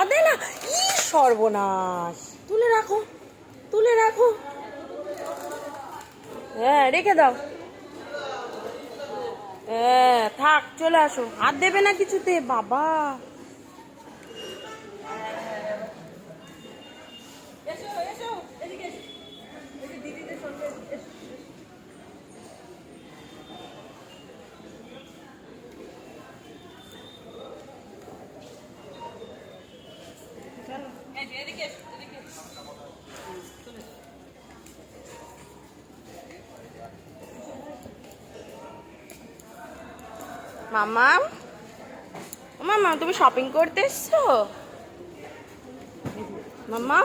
আর দে না, ই সর্বনাশ। তুলে রাখো তুলে রাখো। হ্যাঁ রেখে দাও। হ্যাঁ থাক, চলে আসো। হাত দেবে না কিছুতে? বাবা। মামা মামা তুমি শপিং করতে এসছো মামা